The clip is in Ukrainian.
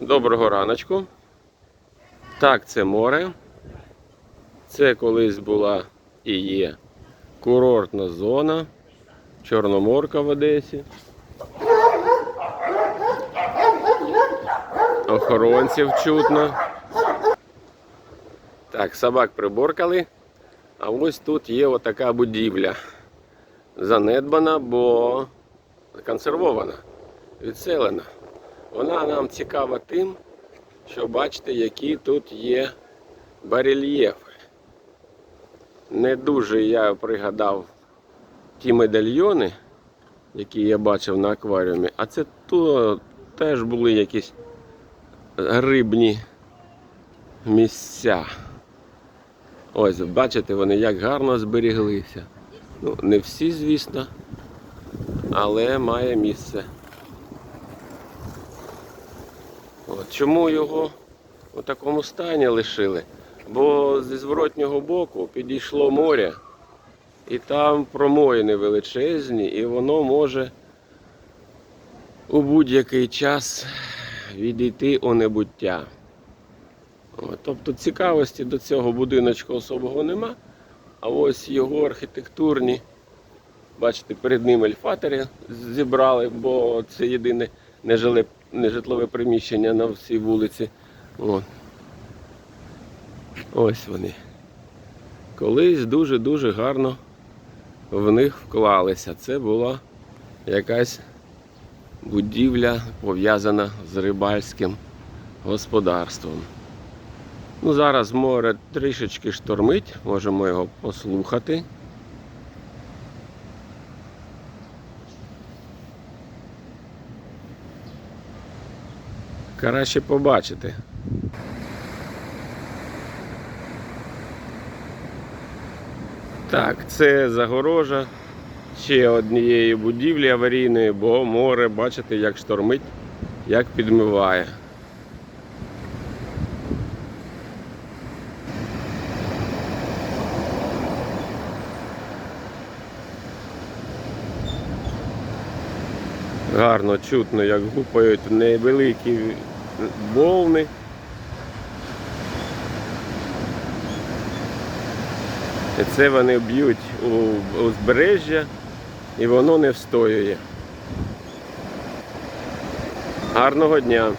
Доброго раночку. Так, це море. Це колись була і є курортна зона, Чорноморка в Одесі. Охоронців чутно. Так, собак приборкали. А ось тут є отака будівля. Занедбана, бо консервована, відселена. Вона нам цікава тим, що бачите, які тут є барельєфи. Не дуже я пригадав ті медальйони, які я бачив на акваріумі, а це то теж були якісь рибні місця. Ось, бачите, вони як гарно зберіглися. Ну, не всі, звісно, але має місце. От, чому його у такому стані лишили? Бо зі зворотнього боку підійшло море, і там промоїни величезні, і воно може у будь-який час відійти у небуття. Тобто цікавості до цього будиночку особого нема. А ось його архітектурні, бачите, перед ним ельфатори зібрали, бо це єдине нежиле, нежитлове приміщення на всій вулиці. От. Ось вони. Колись дуже-дуже гарно в них вклалися. Це була якась будівля пов'язана з рибальським господарством. Ну, зараз море трішечки штормить, можемо його послухати. Краще побачити. Так, це загорожа ще однієї будівлі аварійної, бо море, бачите, як штормить, як підмиває. Гарно чутно, як гупають невеликі волни. І це вони б'ють у узбережжя і воно не встоює. Гарного дня!